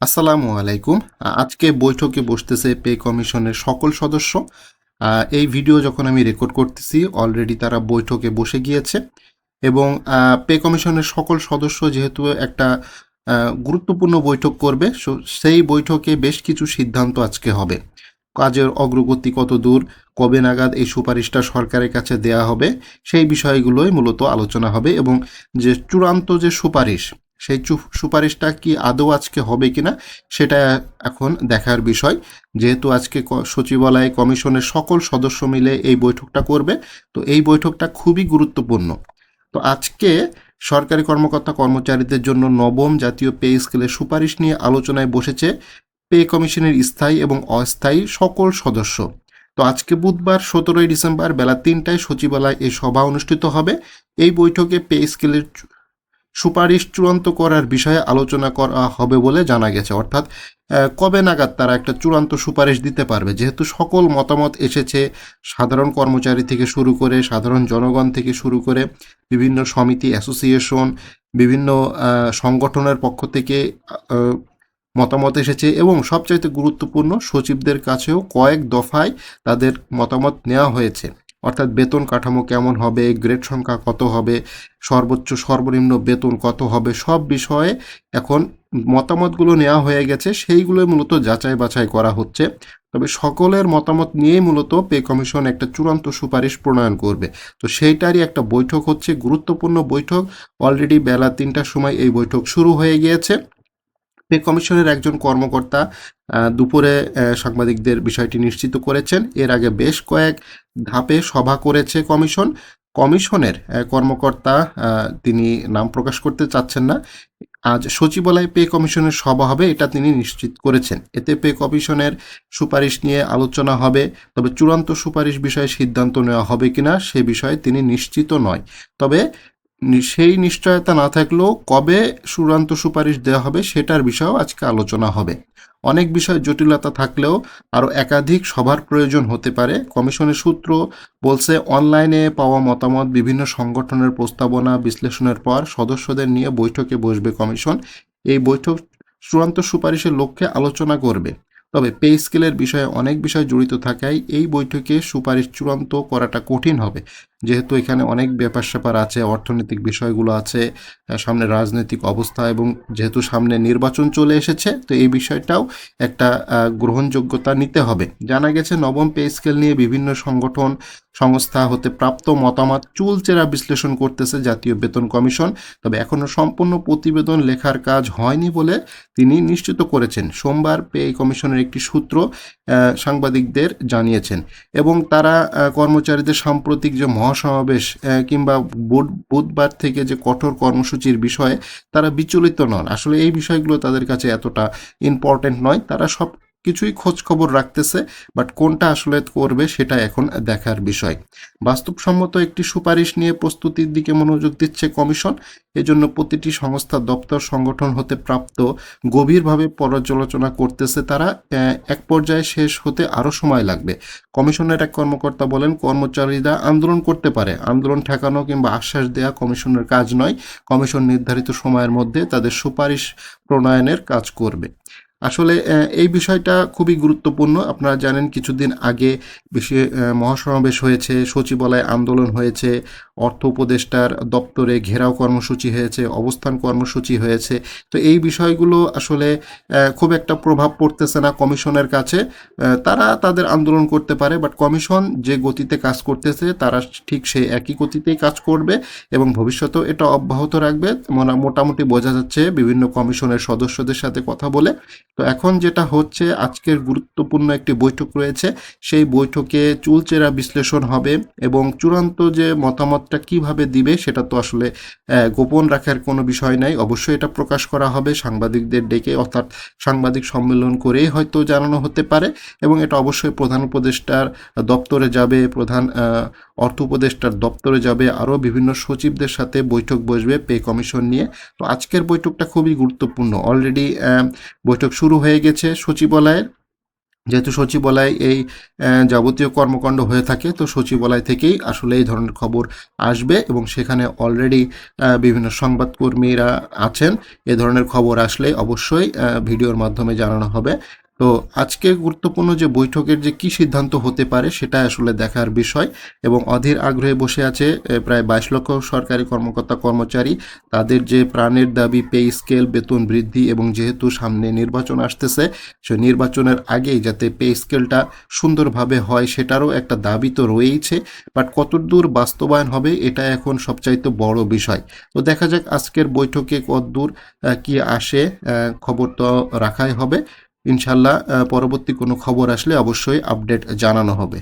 আসসালামু আলাইকুম। আজকে বৈঠকে বসতেছে পে কমিশনের সকল সদস্য। এই ভিডিও যখন আমি রেকর্ড করতেছি অলরেডি তারা বৈঠকে বসে গিয়েছে। এবং পে কমিশনের সকল সদস্য যেহেতু একটা গুরুত্বপূর্ণ বৈঠক করবে সেই বৈঠকে বেশ কিছু সিদ্ধান্ত আজকে হবে। কাজের অগ্রগতি কত দূর, কবে নাগাদ এই সুপারিশটা সরকারের কাছে দেয়া হবে, সেই বিষয়গুলোই মূলত আলোচনা হবে এবং যে চূড়ান্ত যে সুপারিশ সেই সুপারিশটা কি আদৌ আজকে হবে কিনা সেটা এখন দেখার বিষয়। যেহেতু আজকে সচিবালয়, কমিশনের সকল সদস্য মিলে এই বৈঠকটা করবে, তো এই বৈঠকটা খুবই গুরুত্বপূর্ণ। তো আজকে সরকারি কর্মকর্তা কর্মচারীদের জন্য নবম জাতীয় পে স্কেলের সুপারিশ নিয়ে আলোচনায় বসেছে পে কমিশনের স্থায়ী এবং অস্থায়ী সকল সদস্য। তো আজকে বুধবার সতেরোই ডিসেম্বর বেলা তিনটায় সচিবালয় এই সভা অনুষ্ঠিত হবে। এই বৈঠকে পে স্কেলের সুপারিশ চূড়ান্ত করার বিষয়ে আলোচনা করা হবে বলে জানা গেছে। অর্থাৎ কবে নাগাদ তারা একটা চূড়ান্ত সুপারিশ দিতে পারবে? যেহেতু সকল মতামত এসেছে, সাধারণ কর্মচারী থেকে শুরু করে, সাধারণ জনগণ থেকে শুরু করে, বিভিন্ন সমিতি, অ্যাসোসিয়েশন, বিভিন্ন সংগঠনের পক্ষ থেকে মতামত এসেছে এবং সবচাইতে গুরুত্বপূর্ণ সচিবদের কাছেও কয়েক দফায় তাদের মতামত নেওয়া হয়েছে। অর্থাৎ বেতন কাঠামো কেমন হবে গ্রেড সংখ্যা কত হবে, সর্বোচ্চ, সর্বনিম্ন বেতন কত হবে, সব বিষয়ে এখন মতামতগুলো নেওয়া হয়ে গেছে। সেইগুলোই মূলত যাচাই বাছাই করা হচ্ছে। তবে সকলের মতামত নিয়েই মূলত পে কমিশন একটা চূড়ান্ত সুপারিশ প্রণয়ন করবে। তো সেইটারই একটা বৈঠক হচ্ছে, গুরুত্বপূর্ণ বৈঠক। অলরেডি বেলা তিনটার সময় এই বৈঠক শুরু হয়ে গিয়েছে। পে কমিশনের একজন কর্মকর্তা দুপুরে সাংবাদিকদের বিষয়টি নিশ্চিত করেছেন। এর আগে বেশ কয়েক ধাপে সভা করেছে কমিশন। কমিশনের কর্মকর্তা তিনি নাম প্রকাশ করতে চাচ্ছেন না। আজ সচিবালয় পে কমিশনের সভা হবে, এটা তিনি নিশ্চিত করেছেন। এতে পে কমিশনের সুপারিশ নিয়ে আলোচনা হবে, তবে চূড়ান্ত সুপারিশ বিষয়ে সিদ্ধান্ত নেওয়া হবে কিনা সে বিষয়ে তিনি নিশ্চিত নয়। তবে সেই নিশ্চয়তা না থাকলেও কবে চূড়ান্ত সুপারিশ দেওয়া হবে সেটার বিষয়েও আজকে আলোচনা হবে। অনেক বিষয় জটিলতা থাকলেও আরও একাধিক সভার প্রয়োজন হতে পারে। কমিশনের সূত্র বলছে, অনলাইনে পাওয়া মতামত, বিভিন্ন সংগঠনের প্রস্তাবনা, বিশ্লেষণের পর সদস্যদের নিয়ে বৈঠকে বসবে কমিশন। এই বৈঠক চূড়ান্ত সুপারিশের লক্ষ্যে আলোচনা করবে। তবে পে স্কেলের বিষয়ে অনেক বিষয় জড়িত থাকায় এই বৈঠকে সুপারিশ চূড়ান্ত করাটা কঠিন হবে। যেহেতু এখানে অনেক ব্যাপার স্যাপার আছে, অর্থনৈতিক বিষয়গুলো আছে সামনে রাজনৈতিক অবস্থা এবং যেহেতু সামনে নির্বাচন চলে এসেছে, তো এই বিষয়টাও একটা গ্রহণযোগ্যতা নিতে হবে। জানা গেছে, নবম পে স্কেল নিয়ে বিভিন্ন সংগঠন সংস্থা হতে প্রাপ্ত মতামত চুলচেরা বিশ্লেষণ করতেছে জাতীয় বেতন কমিশন। তবে এখনও সম্পূর্ণ প্রতিবেদন লেখার কাজ হয়নি বলে তিনি নিশ্চিত করেছেন। সোমবার পে কমিশনের একটি সূত্র সাংবাদিকদের জানিয়েছেন। এবং তারা কর্মচারীদের সাম্প্রতিক যে মহাসমাবেশ কিংবা বুধ- বুধবার থেকে যে কঠোর কর্মসূচির বিষয়ে তারা বিচলিত নন। আসলে এই বিষয়গুলো তাদের কাছে এতটা ইম্পর্টেন্ট নয়। তারা সব কিছুই খোঁজ খবর রাখতেছে বাট কোনটা আসলে করবে সেটা এখন দেখার বিষয়। বাস্তবসম্মত একটি সুপারিশ নিয়ে প্রস্তুতির দিকে মনোযোগ দিচ্ছে কমিশন, এজন্য প্রতিটি সংস্থা, দপ্তর, সংগঠন হতে প্রাপ্ত গভীরভাবে পর্যালোচনা করতেছে তারা এক পর্যায়ে শেষ হতে আরও সময় লাগবে। কমিশনের এক কর্মকর্তা বলেন, কর্মচারীরা আন্দোলন করতে পারে। আন্দোলন ঠেকানো কিংবা আশ্বাস দেওয়া কমিশনের কাজ নয়। কমিশন নির্ধারিত সময়ের মধ্যে তাদের সুপারিশ প্রণয়নের কাজ করবে। আসলে এই বিষয়টা খুবই গুরুত্বপূর্ণ। আপনারা জানেন কিছুদিন আগে বেশি আহ, মহাসমাবেশ হয়েছে সচিবালয় আন্দোলন হয়েছে অর্থ উপদেষ্টার দপ্তরে ঘেরাও কর্মসূচি হয়েছে, অবস্থান কর্মসূচি হয়েছে। তো এই বিষয়গুলো আসলে খুব একটা প্রভাব পড়তেছে না কমিশনের কাছে। তারা তাদের আন্দোলন করতে পারে বাট কমিশন যে গতিতে কাজ করতেছে, তারা ঠিক সেই একই গতিতেই কাজ করবে এবং ভবিষ্যতেও এটা অব্যাহত রাখবে। মোটামুটি বোঝা যাচ্ছে বিভিন্ন কমিশনের সদস্যদের সাথে কথা বলে। তো এখন যেটা হচ্ছে, আজকের গুরুত্বপূর্ণ একটি বৈঠক রয়েছে। সেই বৈঠকে চুলচেরা বিশ্লেষণ হবে এবং চূড়ান্ত যে মতামতটা কীভাবে দিবে সেটা তো আসলে গোপন রাখার কোনো বিষয় নাই। অবশ্যই এটা প্রকাশ করা হবে সাংবাদিকদের ডেকে, অর্থাৎ সাংবাদিক সম্মেলন করেই হয়তো জানানো হতে পারে এবং এটা অবশ্যই প্রধান উপদেষ্টার দপ্তরে যাবে, প্রধান অর্থ উপদেষ্টার দপ্তরে যাবে, আরও বিভিন্ন সচিবদের সাথে বৈঠক বসবে, পে কমিশন নিয়ে। তো আজকের বৈঠকটা খুবই গুরুত্বপূর্ণ। অলরেডি বৈঠক শুরু হয়ে গেছে সচিবালয়ের। যেহেতু সচিবালয় এই যাবতীয় কর্মকাণ্ড হয়ে থাকে, তো সচিবালয় থেকেই আসলে এই ধরনের খবর আসবে এবং সেখানে অলরেডি বিভিন্ন সংবাদকর্মীরা আছেন। এ ধরনের খবর আসলে অবশ্যই ভিডিওর মাধ্যমে জানানো হবে। তো আজকে গুরুত্বপূর্ণ যে বৈঠকের যে কি সিদ্ধান্ত হতে পারে সেটা আসলে দেখার বিষয় এবং অধীর আগ্রহে বসে আছে প্রায় বাইশ লক্ষ সরকারি কর্মকর্তা কর্মচারী। তাদের যে প্রাণের দাবি, পে স্কেল, বেতন বৃদ্ধি এবং যেহেতু সামনে নির্বাচন আসতেছে, সে নির্বাচনের আগেই যাতে পে স্কেলটা সুন্দরভাবে হয় সেটারও একটা দাবি তো রয়েইছে। বাট কতদূর বাস্তবায়ন হবে এটা এখন সবচাইতে বড় বিষয়। তো দেখা যাক আজকের বৈঠকে কতদূর কি আসে খবর তো রাখাই হবে। ইনশাল্লাহ পরবর্তী কোনো খবর আসলে অবশ্যই আপডেট জানানো হবে।